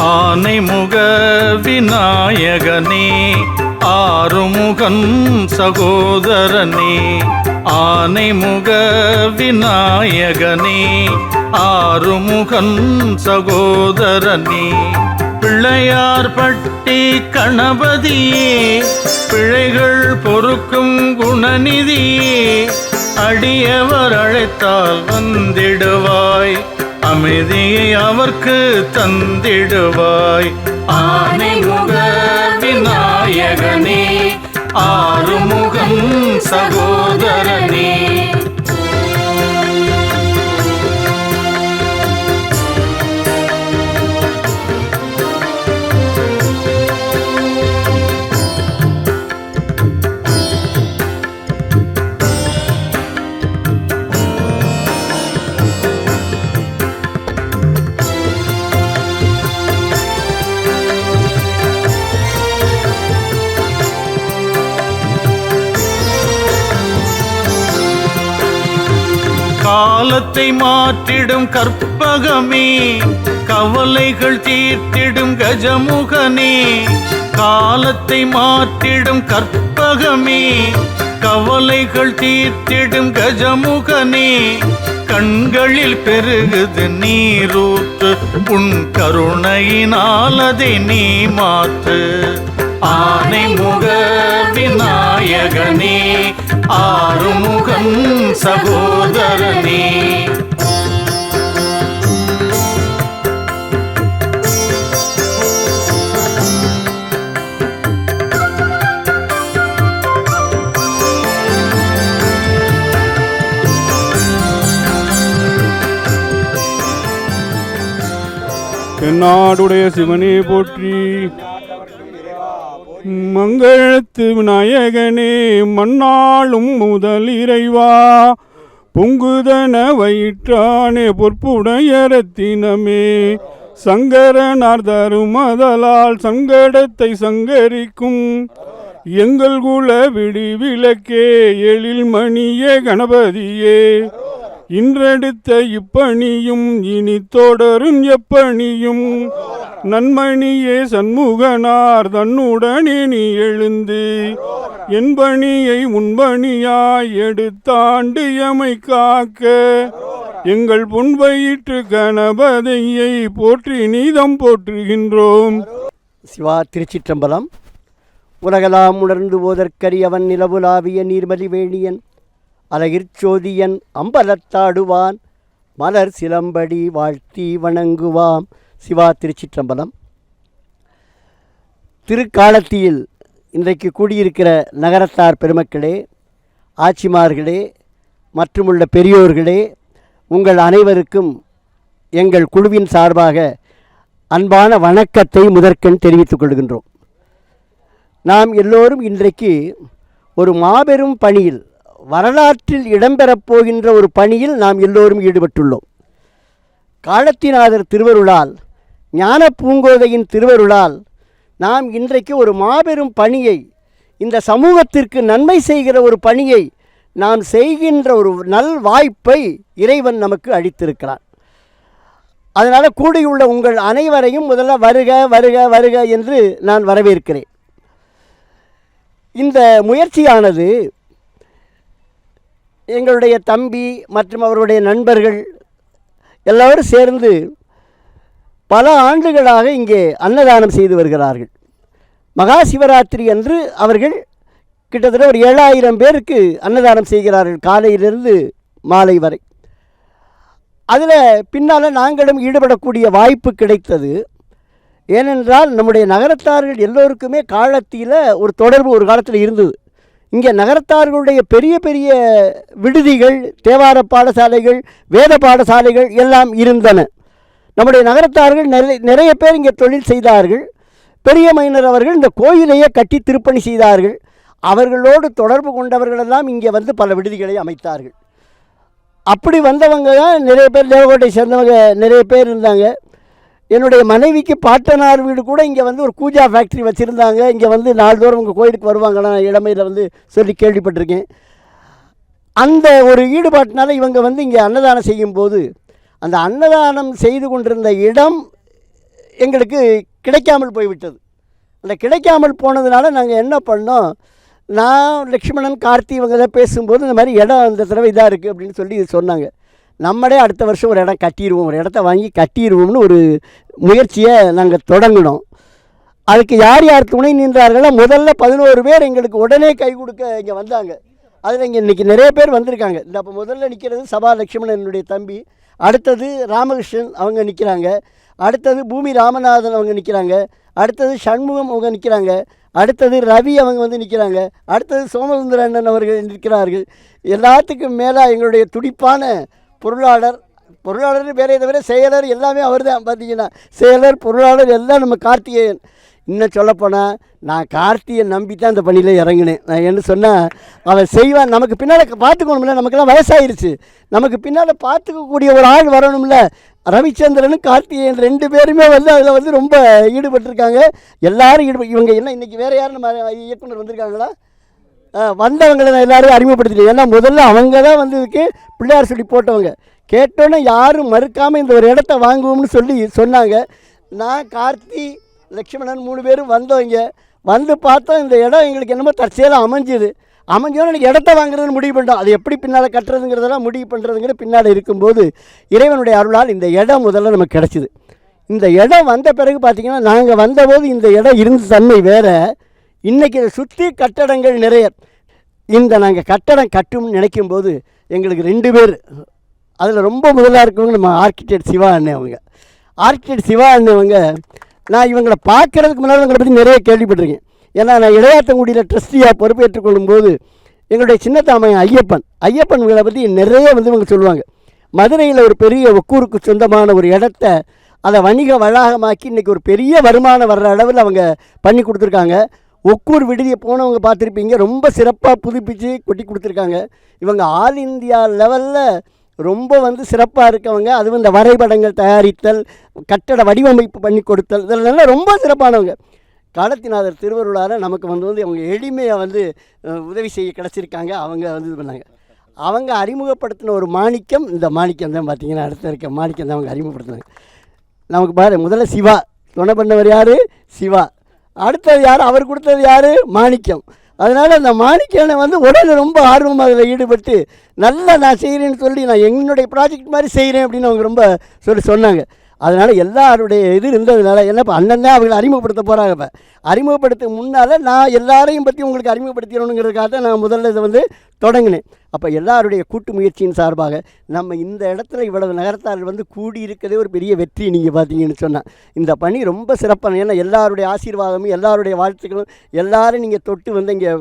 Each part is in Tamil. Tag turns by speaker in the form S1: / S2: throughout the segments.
S1: ஆனைமுக விநாயகனே ஆறுமுகன் சகோதரனே ஆனைமுக விநாயகனே ஆறுமுகன் சகோதரனே. பிள்ளையார் பட்டி கணபதியே பிழைகள் பொறுக்கும் குணநிதியே அடியவர் அழைத்தால் வந்திடுவாய். அமைதியை அவர்க்கு தந்திடுவாய். ஆனைமுக விநாயகனே ஆறுமுகம் சகோதரனே. காலத்தை மாற்றிடும் கற்பகமே கவலைகள் தீர்த்திடும் கஜமுகனே காலத்தை மாற்றிடும் கற்பகமே கவலைகள் தீர்த்திடும் கஜமுகனே கண்களில் பெருகுது நீரூற்று உன் கருணையினால் அதை நீ மாற்று. ஆனை முக விநாயகனே ஆறுமுகம் சகோ
S2: நாடுடைய சிவனே போற்றி. மங்களத்து விநாயகனே மண்ணாளும் முதல் இறைவா. பொங்குதன வயிற்றானே பொற்புடைய ரத்தினமே சங்கரனார் தருமதலால் சங்கடத்தை சங்கரிக்கும். எங்கள் குல விடி விளக்கே எழில் மணியே கணபதியே. இன்றெடுத்த இப்பணியும் இனி தொடரும் எப்பணியும். நன்மணியே சண்முகனார் தன்னுடனே நீ எழுந்து என் பணியை உன்பணியாய் எடுத்தாண்டு எமை காக்க. எங்கள் புன்வயிற்று கணபதியை போற்றி நீதம் போற்றுகின்றோம்.
S3: சிவா திருச்சிற்றம்பலம். உலகலாம் உணர்ந்து ஓதற்கரியவன் நிலவுலாவிய நீர்மலி வேணியன் அலகிற்சோதியன் அம்பலத்தாடுவான் மலர் சிலம்படி வாழ்த்தி வணங்குவாம். சிவா திருச்சிற்றம்பலம். திருக்காலத்தியில் இன்றைக்கு கூடியிருக்கிற நகரத்தார் பெருமக்களே ஆட்சிமார்களே மற்றுமுள்ள பெரியோர்களே உங்கள் அனைவருக்கும் எங்கள் குழுவின் சார்பாக அன்பான வணக்கத்தை முதற்கண் தெரிவித்துக் கொள்கின்றோம். நாம் எல்லோரும் இன்றைக்கு ஒரு மாபெரும் பணியில் வரலாற்றில் இடம்பெறப் போகின்ற ஒரு பணியில் நாம் எல்லோரும் ஈடுபட்டுள்ளோம். காலத்தினாதர் திருவருளால் ஞான பூங்கோதையின் திருவருளால் நாம் இன்றைக்கு ஒரு மாபெரும் பணியை இந்த சமூகத்திற்கு நன்மை செய்கிற ஒரு பணியை நாம் செய்கின்ற ஒரு நல் வாய்ப்பை இறைவன் நமக்கு அளித்திருக்கிறார் அதனால் கூடியுள்ள உங்கள் அனைவரையும் முதல்ல வருக வருக வருக என்று நான் வரவேற்கிறேன். இந்த முயற்சியானது எங்களுடைய தம்பி மற்றும் அவருடைய நண்பர்கள் எல்லோரும் சேர்ந்து பல ஆண்டுகளாக இங்கே அன்னதானம் செய்து வருகிறார்கள். மகா சிவராத்திரி அன்று அவர்கள் கிட்டத்தட்ட ஒரு ஏழாயிரம் பேருக்கு அன்னதானம் செய்கிறார்கள் காலையிலிருந்து மாலை வரை. அதில் பின்னால் நாங்களும் ஈடுபடக்கூடிய வாய்ப்பு கிடைத்தது. ஏனென்றால் நம்முடைய நகரத்தார்கள் எல்லோருக்குமே காலத்தில் ஒரு தொடர்பு ஒரு காலத்தில் இருந்தது. இங்கே நகரத்தார்களுடைய பெரிய பெரிய விடுதிகள் தேவார பாடசாலைகள் வேத பாடசாலைகள் எல்லாம் இருந்தன. நம்முடைய நகரத்தார்கள் நிறைய நிறைய பேர் இங்கே தொழில் செய்தார்கள். பெரிய மைனர் அவர்கள் இந்த கோயிலையே கட்டி திருப்பணி செய்தார்கள். அவர்களோடு தொடர்பு கொண்டவர்களெல்லாம் இங்கே வந்து பல விடுதிகளை அமைத்தார்கள். அப்படி வந்தவங்க தான் நிறைய பேர் தேவகோட்டை சேர்ந்தவங்க நிறைய பேர் இருந்தாங்க. என்னுடைய மனைவிக்கு பாட்டனார் வீடு கூட இங்கே வந்து ஒரு கூஜா ஃபேக்ட்ரி வச்சுருந்தாங்க. இங்கே வந்து நாள்தோறும் உங்கள் கோயிலுக்கு வருவாங்க. நான் இளமையில் வந்து சொல்லி கேள்விப்பட்டிருக்கேன். அந்த ஒரு ஈடுபாட்டினால இவங்க வந்து இங்கே அன்னதானம் செய்யும்போது அந்த அன்னதானம் செய்து கொண்டிருந்த இடம் எங்களுக்கு கிடைக்காமல் போய்விட்டது. அந்த கிடைக்காமல் போனதுனால நாங்கள் என்ன பண்ணோம் நான் லக்ஷ்மணன் கார்த்தி இவங்க தான் பேசும்போது இந்த மாதிரி இடம் அந்த தடவை இதாக இருக்குது அப்படின்னு சொல்லி சொன்னாங்க. நம்மளே அடுத்த வருஷம் ஒரு இடம் கட்டிடுவோம். ஒரு இடத்த வாங்கி கட்டிடுவோம்னு ஒரு முயற்சியை நாங்கள் தொடங்கினோம். அதுக்கு யார் யார் துணை நின்றார்களோ முதல்ல பதினோரு பேர் எங்களுக்கு உடனே கை கொடுக்க இங்கே வந்தாங்க. அதில் இங்கே இன்றைக்கி நிறைய பேர் வந்திருக்காங்க. இந்த அப்போ முதல்ல நிற்கிறது சபா என்னுடைய தம்பி. அடுத்தது ராமகிருஷ்ணன் அவங்க நிற்கிறாங்க அடுத்தது பூமி ராமநாதன் அவங்க நிற்கிறாங்க அடுத்தது சண்முகம் அவங்க நிற்கிறாங்க அடுத்தது ரவி அவங்க வந்து நிற்கிறாங்க அடுத்தது சோமசுந்தர அண்ணன் அவர்கள் நிற்கிறார்கள். எல்லாத்துக்கும் மேலே எங்களுடைய துடிப்பான பொருளாளர் பொருளாளர் வேறே தவிர செயலர் எல்லாமே அவர் தான் பார்த்தீங்கன்னா செயலர் பொருளாளர் எல்லாம் நம்ம கார்த்திகேயன். இன்னும் சொல்லப்போனால் நான் கார்த்தியை நம்பி தான் இந்த பணியில் இறங்கினேன். நான் என்ன சொன்னால் அவன் செய்வான். நமக்கு பின்னால் பார்த்துக்கணும்ல. நமக்கெல்லாம் வயசாயிருச்சு. நமக்கு பின்னால் பார்த்துக்கக்கூடிய ஒரு ஆள் வரணும்ல. ரவிச்சந்திரனும் கார்த்திகேயன் ரெண்டு பேருமே வந்து அதில் வந்து ரொம்ப ஈடுபட்டிருக்காங்க. எல்லாரும் ஈடுபட்டு இவங்க என்ன இன்றைக்கி வேறு யாரும் நம்ம இயக்குனர் வந்திருக்காங்களா? வந்தவங்களை நான் எல்லாரையும் அறிமுகப்படுத்திட்டேன் ஏன்னா முதல்ல அவங்க தான் வந்து இதுக்கு பிள்ளையார் சொல்லி போட்டவங்க. கேட்டோன்னே யாரும் மறுக்காமல் இந்த ஒரு இடத்த வாங்குவோம்னு சொல்லி சொன்னாங்க. நான் கார்த்தி லக்ஷ்மணன் மூணு பேரும் வந்தவங்க வந்து பார்த்தோம் இந்த இடம் எங்களுக்கு என்னமோ தற்செயலாக அமைஞ்சுது. அமைஞ்சோன்னு எனக்கு இடத்த வாங்குறதுன்னு முடிவு பண்ணிட்டோம். அது எப்படி பின்னால் கட்டுறதுங்கிறதெல்லாம் முடிவு பண்ணுறதுங்கிற பின்னால் இருக்கும்போது இறைவனுடைய அருளால் இந்த இடம் முதல்ல நமக்கு கிடச்சிது. இந்த இடம் வந்த பிறகு பார்த்தீங்கன்னா நாங்கள் வந்தபோது இந்த இடம் இருந்த தன்மை வேறு. இன்றைக்கி இதை சுற்றி கட்டடங்கள் நிறைய. இந்த நாங்கள் கட்டடம் கட்டும்னு நினைக்கும் போது எங்களுக்கு ரெண்டு பேர் அதில் ரொம்ப முதலாக இருக்கவங்க நம்ம ஆர்கிடெக்ட் சிவா அண்ணன் அவங்க. ஆர்கிடெக்ட் சிவா அண்ணவங்க நான் இவங்களை பார்க்கறதுக்கு முன்னாடி இவங்களை பற்றி நிறைய கேள்விப்பட்டிருக்கேன். ஏன்னா நான் இளையாத்தங்குடியில் ட்ரஸ்டியாக பொறுப்பேற்றுக் கொள்ளும்போது எங்களுடைய சின்னத்தாமையன் ஐயப்பன் ஐயப்பன் இவங்களை பற்றி நிறைய வந்து இவங்க சொல்லுவாங்க. மதுரையில் ஒரு பெரிய ஒக்கூருக்கு சொந்தமான ஒரு இடத்த அதை வணிக வளாகமாக்கி இன்றைக்கி ஒரு பெரிய வருமானம் வர்ற அளவில் அவங்க பண்ணி கொடுத்துருக்காங்க. ஒக்கூர் விடுதியை போனவங்க பார்த்துருப்பீங்க. ரொம்ப சிறப்பாக புதுப்பிச்சு கொட்டி கொடுத்துருக்காங்க. இவங்க ஆல் இந்தியா லெவலில் ரொம்ப வந்து சிறப்பாக இருக்கவங்க. அதுவும் இந்த வரைபடங்கள் தயாரித்தல் கட்டட வடிவமைப்பு பண்ணி கொடுத்தல் இதெல்லாம் ரொம்ப சிறப்பானவங்க. காலத்தினாதர் திருவருளால் நமக்கு வந்து வந்து அவங்க எளிமையாக வந்து உதவி செய்ய கிடச்சிருக்காங்க. அவங்க வந்து இது பண்ணாங்க. அவங்க அறிமுகப்படுத்தின ஒரு மாணிக்கம் இந்த மாணிக்கம் தான் பார்த்தீங்கன்னா அடுத்த இருக்க மாணிக்கம் தான் அவங்க அறிமுகப்படுத்தினாங்க. நமக்கு பாரு முதல்ல சிவா. துணை பண்ணவர் யார்? சிவா. அடுத்தது யார்? அவர் கொடுத்தது யார்? மாணிக்கம். அதனால் அந்த மாணிக்கனை வந்து உடனே ரொம்ப ஆர்வமாக அதில் ஈடுபட்டு நல்லா நான் செய்கிறேன்னு சொல்லி நான் என்னுடைய ப்ராஜெக்ட் மாதிரி செய்கிறேன் அப்படின்னு அவங்க ரொம்ப சொல்லி சொன்னாங்க. அதனால் எல்லாருடைய இது இருந்ததுனால என்ன இப்போ அண்ணன் தான் அவங்களை அறிமுகப்படுத்த போகிறாங்க இப்போ. அறிமுகப்படுத்த முன்னால் நான் எல்லாரையும் பற்றி உங்களுக்கு அறிமுகப்படுத்திடணுங்கிறதுக்காக தான் நான் முதல்ல இதை வந்து தொடங்கினேன். அப்போ எல்லாருடைய கூட்டு முயற்சியின் சார்பாக நம்ம இந்த இடத்துல இவ்வளவு நகரத்தார்கள் வந்து கூடியிருக்கதே ஒரு பெரிய வெற்றி நீங்கள் பார்த்தீங்கன்னு சொன்னால் இந்த பணி ரொம்ப சிறப்பான ஏன்னா எல்லாருடைய ஆசீர்வாதமும் எல்லாருடைய வாழ்த்துக்களும் எல்லாரும் நீங்கள் தொட்டு வந்து இங்கே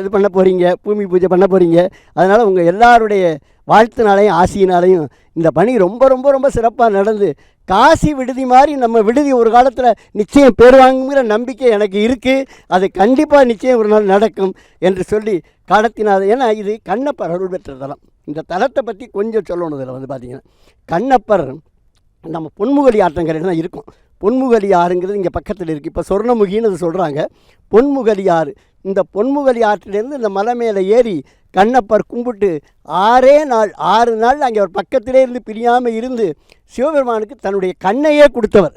S3: இது பண்ண போகிறீங்க பூமி பூஜை பண்ண போகிறீங்க அதனால் உங்கள் எல்லாருடைய வாழ்த்துனாலையும் ஆசியினாலையும் இந்த பணி ரொம்ப ரொம்ப ரொம்ப சிறப்பாக நடந்து காசி விடுதி மாதிரி நம்ம விடுதி ஒரு காலத்தில் நிச்சயம் பேர் வாங்குங்கிற நம்பிக்கை எனக்கு இருக்குது அது கண்டிப்பாக நிச்சயம் ஒரு நாள் நடக்கும் என்று சொல்லி காலத்தினாத ஏன்னா இது கண்ணப்பர் அருள் பெற்ற தலம். இந்த தலத்தை பற்றி கொஞ்சம் சொல்லணும் இதில் வந்து பார்த்திங்கன்னா கண்ணப்பர் நம்ம பொன்முகலி ஆற்றங்கரையில் தான் இருக்கும். பொன்முகலி ஆறுங்கிறது இங்கே பக்கத்தில் இருக்குது இப்போ சொர்ணமுகின்னு அது சொல்கிறாங்க பொன்முகலி ஆறு. இந்த பொன்முகலி ஆற்றிலேருந்து இந்த மலை மேலே ஏறி கண்ணப்பர் கும்பிட்டு ஆறே நாள் ஆறு நாள் அங்கே அவர் பக்கத்திலே இருந்து பிரியாமல் இருந்து சிவபெருமானுக்கு தன்னுடைய கண்ணையே கொடுத்தவர்.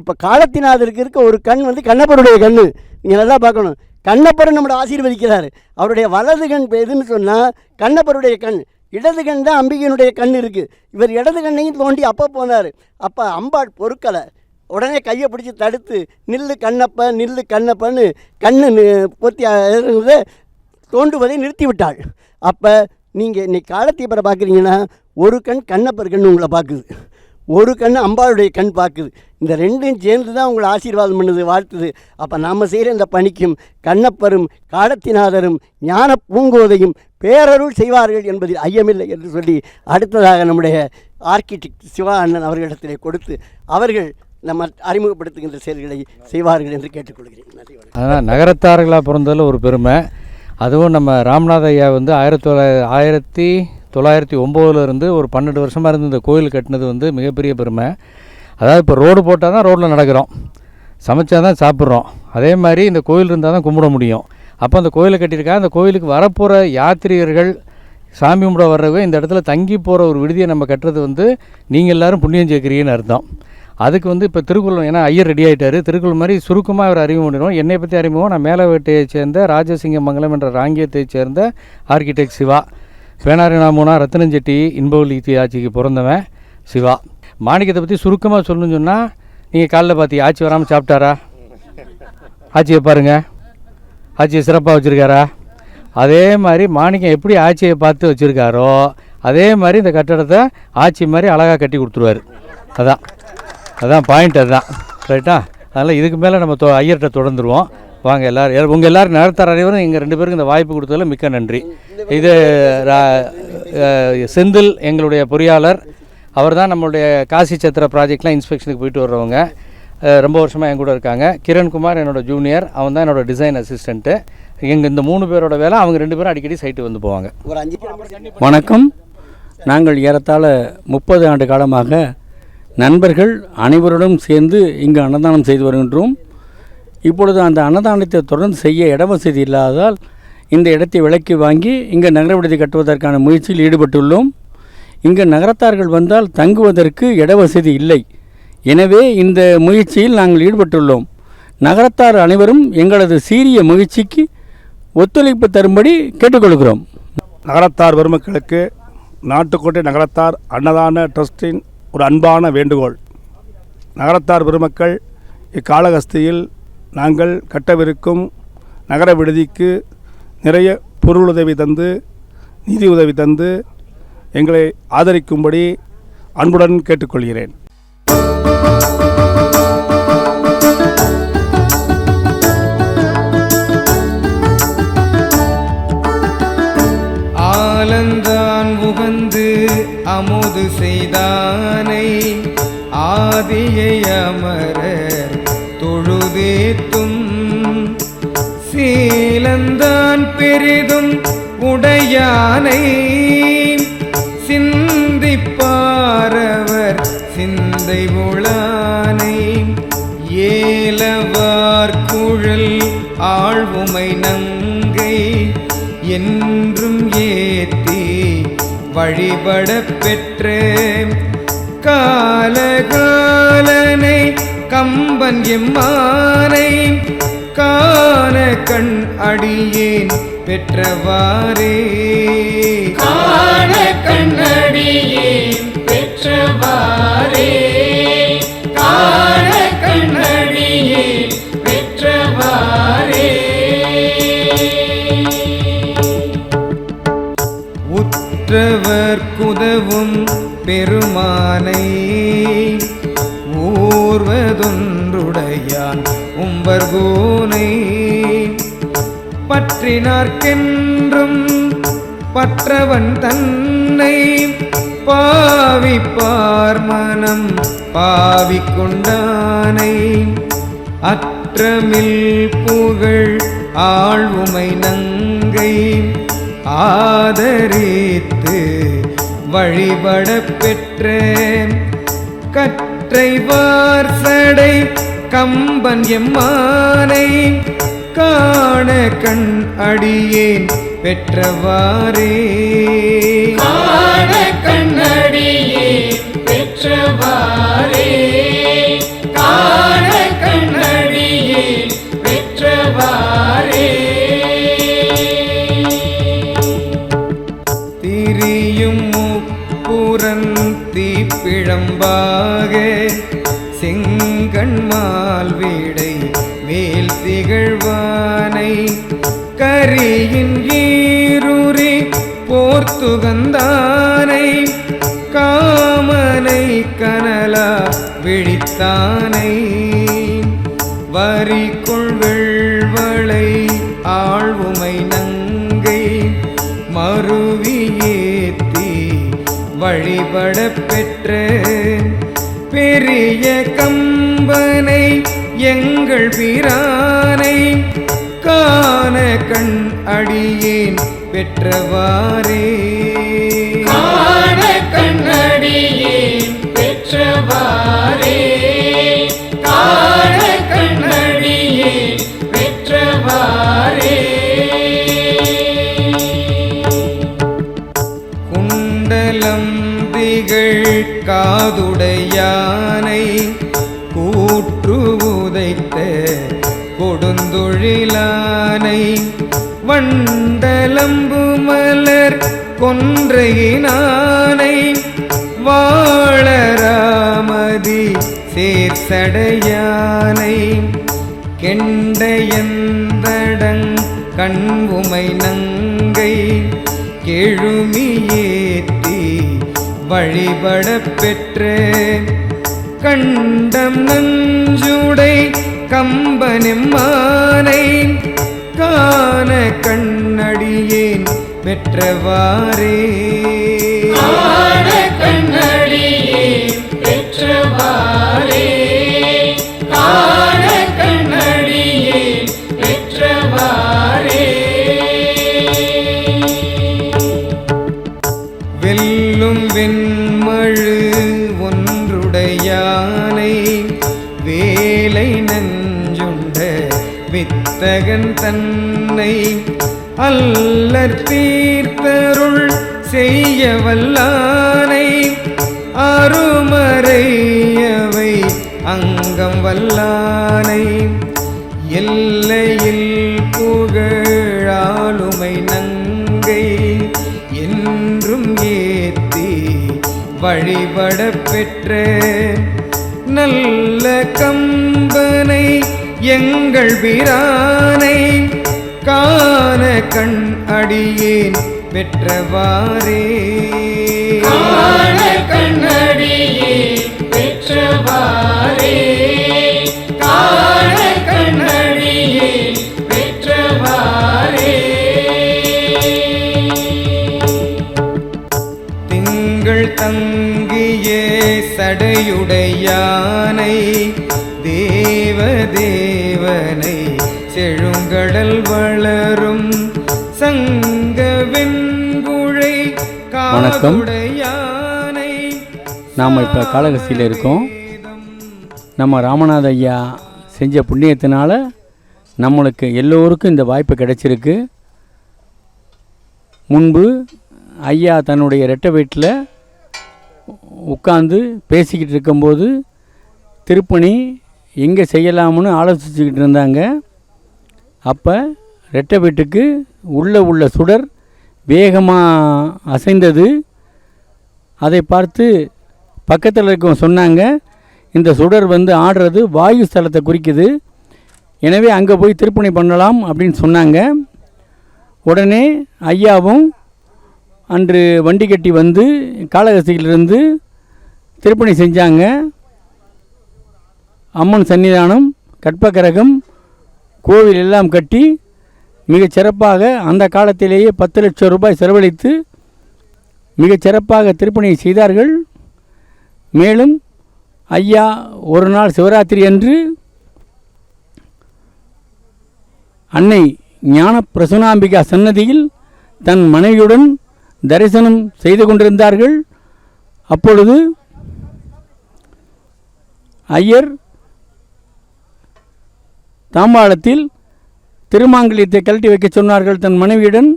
S3: இப்போ காலத்தினாதருக்கு இருக்க ஒரு கண் வந்து கண்ணப்பருடைய கண் நீங்கள் நல்லா பார்க்கணும். கண்ணப்பர் நம்மளை ஆசீர்வதிக்கிறார். அவருடைய வலது கண் எதுன்னு சொன்னால் கண்ணப்பருடைய கண். இடது கண் தான் அம்பிகையினுடைய கண் இருக்குது இவர் இடது கண்ணையும் தோண்டி அப்போ போனார். அப்போ அம்பாள் பொறுக்கலை. உடனே கையை பிடிச்சி தடுத்து நில்லு கண்ணப்ப நில்லு கண்ணப்பன்னு கண்ணு நி- பொத்தி அஹ், தோண்டுவதை நிறுத்திவிட்டாள். அப்போ நீங்கள் இன்னைக்கு காலத்தீபரை பார்க்குறீங்கன்னா ஒரு கண் கண்ணப்பர் கண் உங்களை பார்க்குது. ஒரு கண் அம்பாளுடைய கண் பார்க்குது. இந்த ரெண்டும் சேர்ந்து தான் உங்களை ஆசீர்வாதம் பண்ணுது வாழ்த்துது. அப்போ நாம் செய்கிற இந்த பணிக்கும் கண்ணப்பரும் காலத்தினாதரும் ஞான பூங்கோதையும் பேரருள் செய்வார்கள் என்பதில் ஐயமில்லை என்று சொல்லி அடுத்ததாக நம்முடைய ஆர்கிடெக்ட் சிவா அண்ணன் அவர்களிடத்திலே கொடுத்து அவர்கள் நம்ம அறிமுகப்படுத்துகின்ற செயல்களை செய்வார்கள் என்று கேட்டுக்கொள்கிறேன்.
S4: அதான் நகரத்தார்களாக பிறந்ததில் ஒரு பெருமை. அதுவும் நம்ம ராமநாத ஐயா வந்து ஆயிரத்தி தொள்ளாயிரத்தி ஆயிரத்தி தொள்ளாயிரத்தி ஒம்போதுலேருந்து ஒரு பன்னெண்டு வருஷமாக இருந்து இந்த கோயில் கட்டினது வந்து மிகப்பெரிய பெருமை. அதாவது இப்போ ரோடு போட்டால் தான் ரோட்டில் நடக்கிறோம். சமைச்சா தான் சாப்பிட்றோம். அதே மாதிரி இந்த கோயில் இருந்தால் தான் கும்பிட முடியும். அப்போ அந்த கோயிலை கட்டியிருக்கா அந்த கோயிலுக்கு வரப்போகிற யாத்திரிகர்கள் சாமி கும்பிட வர்றவங்க இந்த இடத்துல தங்கி போகிற ஒரு விடுதியை நம்ம கட்டுறது வந்து நீங்கள் எல்லாரும் புண்ணியம் சேர்க்குறீங்கன்னு அர்த்தம். அதுக்கு வந்து இப்போ திருக்குறள் ஏன்னா ஐயர் ரெடி ஆகிட்டார் திருக்குள் மாதிரி சுருக்கமாக அவர் அறிமுகம் பண்ணிடுவோம் என்னை பற்றி அறிமுகம் நான் மேலவேட்டையை சேர்ந்த ராஜசிங்க மங்கலம் என்ற ராங்கியத்தை சேர்ந்த ஆர்கிடெக்ட் சிவா. பேனாரினாமுனா ரத்தனஞ்செட்டி இன்பவல்லி ஆட்சிக்கு பிறந்தவன் சிவா. மாணிக்கத்தை பற்றி சுருக்கமாக சொல்லணும்னு சொன்னால் நீங்கள் காலைல பார்த்தி ஆட்சி வராமல் சாப்பிட்டாரா? ஆட்சியை பாருங்க. ஆட்சியை சிறப்பாக வச்சுருக்காரா? அதே மாதிரி மாணிக்கம் எப்படி ஆட்சியை பார்த்து வச்சுருக்காரோ அதே மாதிரி இந்த கட்டடத்தை ஆட்சி மாதிரி அழகாக கட்டி கொடுத்துருவாரு. அதான். அதான் பாயிண்ட் அதுதான். ரைட்டா அதனால் இதுக்கு மேலே நம்ம தொ ஐயர்கிட்ட தொடர்ந்துருவோம். வாங்க எல்லோரும் உங்கள் எல்லோரும் நேரத்தார் அனைவரும் எங்கள் ரெண்டு பேருக்கு இந்த வாய்ப்பு கொடுத்ததில் மிக்க நன்றி. இது செந்தில் எங்களுடைய பொறியாளர். அவர் தான் நம்மளுடைய காசி சத்திர ப்ராஜெக்ட்லாம் இன்ஸ்பெக்ஷனுக்கு போயிட்டு வர்றவங்க. ரொம்ப வருஷமாக என் கூட இருக்காங்க. கிரண்குமார் என்னோட ஜூனியர் அவன் தான் என்னோட டிசைன் அசிஸ்டண்ட்டு எங்கள் இந்த மூணு பேரோட வேலை அவங்க ரெண்டு பேரும் அடிக்கடி சைட்டு வந்து போவாங்க.
S5: வணக்கம். நாங்கள் ஏறத்தாழ முப்பது ஆண்டு காலமாக நண்பர்கள் அனைவருடன் சேர்ந்து இங்கு அன்னதானம் செய்து வருகின்றோம். இப்பொழுது அந்த அன்னதானத்தை தொடர்ந்து செய்ய இட வசதி இல்லாததால் இந்த இடத்தை விலைக்கு வாங்கி இங்கே நகர விடுதி கட்டுவதற்கான முயற்சியில் ஈடுபட்டுள்ளோம். இங்கு நகரத்தார்கள் வந்தால் தங்குவதற்கு இட வசதி இல்லை. எனவே இந்த முயற்சியில் நாங்கள் ஈடுபட்டுள்ளோம். நகரத்தார் அனைவரும் எங்களது சீரிய முயற்சிக்கு ஒத்துழைப்பு தரும்படி கேட்டுக்கொள்கிறோம்.
S2: நகரத்தார் பெருமக்களுக்கு நாட்டுக்கோட்டை நகரத்தார் அன்னதான ட்ரஸ்டின் ஒரு அன்பான வேண்டுகோள். நகரத்தார் பெருமக்கள் இக்காலகஸ்தியில் நாங்கள் கட்டவிருக்கும் நகர விடுதிக்கு நிறைய பொருளுதவி தந்து நிதி உதவி தந்து எங்களை ஆதரிக்கும்படி அன்புடன் கேட்டுக்கொள்கிறேன்.
S6: ஆலந்தான் உகந்து அமுது செய்தானை ஆதியை அமரர் நீலந்தான் பெரிதும் உடையானை. சிந்திப்பாரவர் சிந்தை உளானை ஏலவார் குழல் ஆழ்வுமை நங்கை. என்றும் ஏத்தி வழிபட பெற்ற காலகாலனை கம்பன் எம்மானை. காண கண் அடியேன் பெற்றவாறே. காண கண் அடியேன் பெற்றவாறே. காண கண் அடியேன் பெற்றவாறே. உற்றவர் குதவும் பெருமானை உம்பர்கோனை பற்றினார்க்கென்றும் பற்றவன் தன்னை பாவிப்பார் மனம். பாவிக்கொண்டானை அற்றமில் புகழ் ஆழ்வுமை நங்கை ஆதரித்து வழிபட பெற்ற கற்றை சடை கம்பன் எம்மானை காண கண் அடியேன் பெற்றவாரே காண கண்ணடி வழிபட பெற்று பெரிய கம்பனை எங்கள் பிரானை காண கண் அடியேன் பெற்றவாரே காண கண்ணடியேன் வண்டலம்பு மலர் கொன்றையினானை வாழராமதி சேர்சடையானை. கெண்டையந்தடங் கண்புமை நங்கை கெழுமியேத்தி வழிபட பெற்ற. கண்டம் நஞ்சுடை கம்பனெம்மானை கண்ணடியேன் பெற்றவாரே வித்தகன் தன்னை அல்லற் தீர்த்தருள் செய்ய வல்லானை அருமறையவை அங்கம் வல்லானை. எல்லையில் புகழாளுமை நங்கை என்றும் ஏத்தி வழிபட பெற்ற எங்கள் பிரானை காண கண் அடியேன் பெற்றவாறே. காண கண்ணடியேன் பெற்றவாறே. காண கண்ணடியேன் பெற்றவாறே. திங்கள் தங்கிய சடையுடையானை
S5: வணக்கம். நாம் இப்போ காலகசியில் இருக்கோம். நம்ம ராமநாத ஐயா செஞ்ச புண்ணியத்தினால நம்மளுக்கு எல்லோருக்கும் இந்த வாய்ப்பு கிடைச்சிருக்கு. முன்பு ஐயா தன்னுடைய ரெட்டை வீட்டில் உட்காந்து பேசிக்கிட்டு இருக்கும்போது திருப்பணி எங்கே செய்யலாம்னு ஆலோசிச்சுக்கிட்டு இருந்தாங்க. அப்போ ரெட்டை வீட்டுக்கு உள்ளே உள்ள சுடர் வேகமாக அசைந்தது. அதை பார்த்து பக்கத்தில் இருக்கவங்க சொன்னாங்க இந்த சுடர் வந்து ஆடுறது வாயு ஸ்தலத்தை குறிக்குது. எனவே அங்கே போய் திருப்பணி பண்ணலாம் அப்படின்னு சொன்னாங்க. உடனே ஐயாவும் அன்று வண்டி கட்டி வந்து காளகஸ்தியிலிருந்து திருப்பணி செஞ்சாங்க. அம்மன் சன்னிதானம் கற்பகரகம் கோவில் எல்லாம் கட்டி மிகச் சிறப்பாக அந்த காலத்திலேயே பத்து லட்சம் ரூபாய் செலவழித்து மிகச் சிறப்பாக திருப்பணியை செய்தார்கள். மேலும் ஐயா ஒரு நாள் சிவராத்திரி அன்று அன்னை ஞான பிரசுனாம்பிகா சன்னதியில் தன் மனைவியுடன் தரிசனம் செய்து கொண்டிருந்தார்கள். அப்பொழுது ஐயர் தாம்பாளத்தில் திருமாங்கல்யத்தை கழட்டி வைக்கச் சொன்னார்கள் தன் மனைவியுடன்.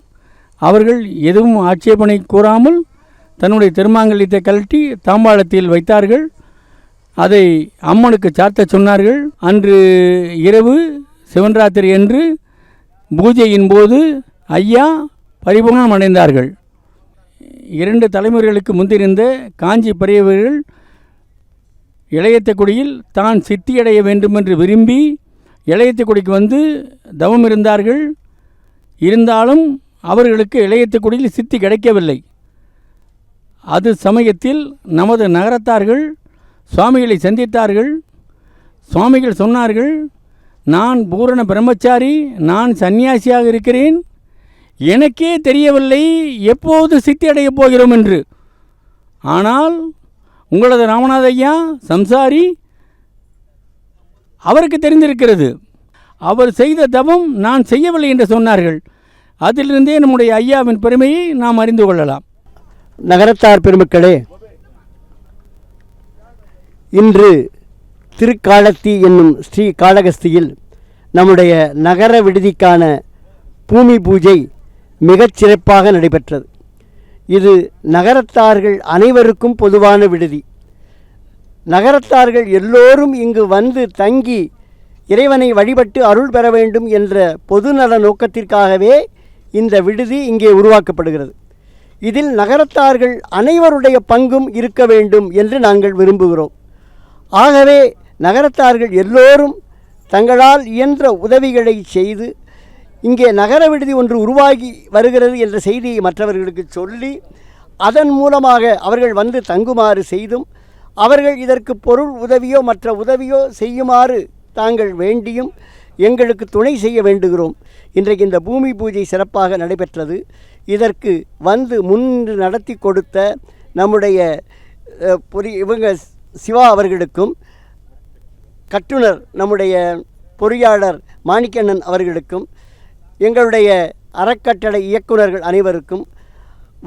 S5: அவர்கள் எதுவும் ஆட்சேபனை கூறாமல் தன்னுடைய திருமாங்கல்யத்தை கழட்டி தாம்பாளத்தில் வைத்தார்கள். அதை அம்மனுக்கு சாத்த சொன்னார்கள். அன்று இரவு சிவன்ராத்திரி அன்று பூஜையின் போது ஐயா பரிபூர்ணம் அடைந்தார்கள். இரண்டு தலைமுறைகளுக்கு முந்திருந்த காஞ்சி பெரியவர்கள் இளையத்தக்குடியில் தான் சித்தியடைய வேண்டுமென்று விரும்பி இளையத்தக்குடிக்கு வந்து தவம் இருந்தார்கள். இருந்தாலும் அவர்களுக்கு இளையத்துக்குடியில் சித்தி கிடைக்கவில்லை. அது சமயத்தில் நமது நகரத்தார்கள் சுவாமிகளை சந்தித்தார்கள். சுவாமிகள் சொன்னார்கள் நான் பூரண பிரம்மச்சாரி நான் சன்னியாசியாக இருக்கிறேன். எனக்கே தெரியவில்லை எப்போது சித்தி அடையப் போகிறோம் என்று. ஆனால் உங்களது ராமநாத ஐயா சம்சாரி அவருக்கு தெரிந்திருக்கிறது. அவர் செய்த தவம் நான் செய்யவில்லை என்று சொன்னார்கள். அதிலிருந்தே நம்முடைய ஐயாவின் பெருமையை நாம் அறிந்து கொள்ளலாம்.
S3: நகரத்தார் பெருமக்களே இன்று திருக்காலத்தி என்னும் ஸ்ரீ காளகஸ்தியில் நம்முடைய நகர விடுதிக்கான பூமி பூஜை மிகச் சிறப்பாக நடைபெற்றது. இது நகரத்தார்கள் அனைவருக்கும் பொதுவான விடுதி. நகரத்தார்கள் எல்லோரும் இங்கு வந்து தங்கி இறைவனை வழிபட்டு அருள் பெற வேண்டும் என்ற பொதுநல நோக்கத்திற்காகவே இந்த விடுதி இங்கே உருவாக்கப்படுகிறது. இதில் நகரத்தார்கள் அனைவருடைய பங்கும் இருக்க வேண்டும் என்று நாங்கள் விரும்புகிறோம். ஆகவே நகரத்தார்கள் எல்லோரும் தங்களால் இயன்ற உதவிகளை செய்து இங்கே நகர விடுதி ஒன்று உருவாகி வருகிறது என்ற செய்தியை மற்றவர்களுக்கு சொல்லி அதன் மூலமாக அவர்கள் வந்து தங்குமாறு செய்தும் அவர்கள் இதற்கு பொருள் உதவியோ மற்ற உதவியோ செய்யுமாறு தாங்கள் வேண்டியும் எங்களுக்கு துணை செய்ய வேண்டுகிறோம். இன்றைக்கு இந்த பூமி பூஜை சிறப்பாக நடைபெற்றது. இதற்கு வந்து முன் நடத்தி கொடுத்த நம்முடைய பொறி இவங்க சிவா அவர்களுக்கும் கட்டுனர் நம்முடைய பொறியாளர் மாணிக்கண்ணன் அவர்களுக்கும் எங்களுடைய அறக்கட்டளை இயக்குனர்கள் அனைவருக்கும்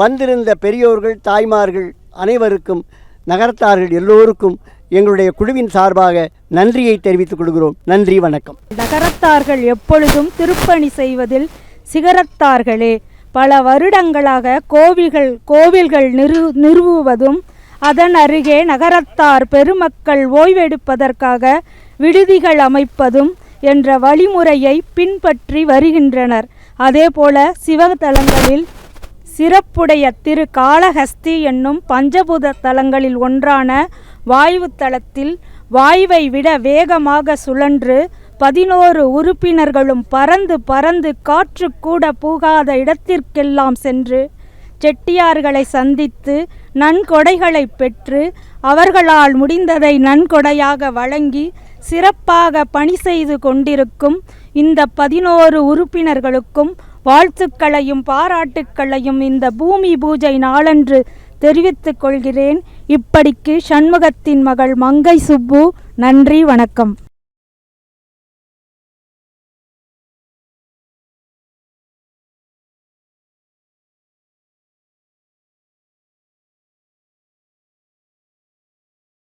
S3: வந்திருந்த பெரியோர்கள் தாய்மார்கள் அனைவருக்கும் நகரத்தார்கள் எல்லோருக்கும் எங்களுடைய குழுவின் சார்பாக நன்றியை தெரிவித்துக் கொள்கிறோம். நன்றி வணக்கம்.
S7: நகரத்தார்கள் எப்பொழுதும் திருப்பணி செய்வதில் சிகரத்தார்களே. பல வருடங்களாக கோவில்கள் கோவில்கள் நிறு நிறுவுவதும் அதன் அருகே நகரத்தார் பெருமக்கள் ஓய்வெடுப்பதற்காக விடுதிகள் அமைப்பதும் என்ற வழிமுறையை பின்பற்றி வருகின்றனர். அதேபோல சிவத்தலங்களில் சிறப்புடைய திரு காளஹஸ்தி என்னும் பஞ்சபூத தலங்களில் ஒன்றான வாயு தளத்தில் வாயுவை விட வேகமாக சுழன்று பதினோரு உறுப்பினர்களும் பறந்து பறந்து காற்று கூட பூகாத இடத்திற்கெல்லாம் சென்று செட்டியார்களை சந்தித்து நன்கொடைகளை பெற்று அவர்களால் முடிந்ததை நன்கொடையாக வழங்கி சிறப்பாக பணி செய்து கொண்டிருக்கும் இந்த பதினோரு உறுப்பினர்களுக்கும் வாழ்த்துக்களையும் பாராட்டுக்களையும் இந்த பூமி பூஜை நாளன்று தெரிவித்துக் கொள்கிறேன். இப்படிக்கு சண்முகத்தின் மகள் மங்கை சுப்பு நன்றி வணக்கம்.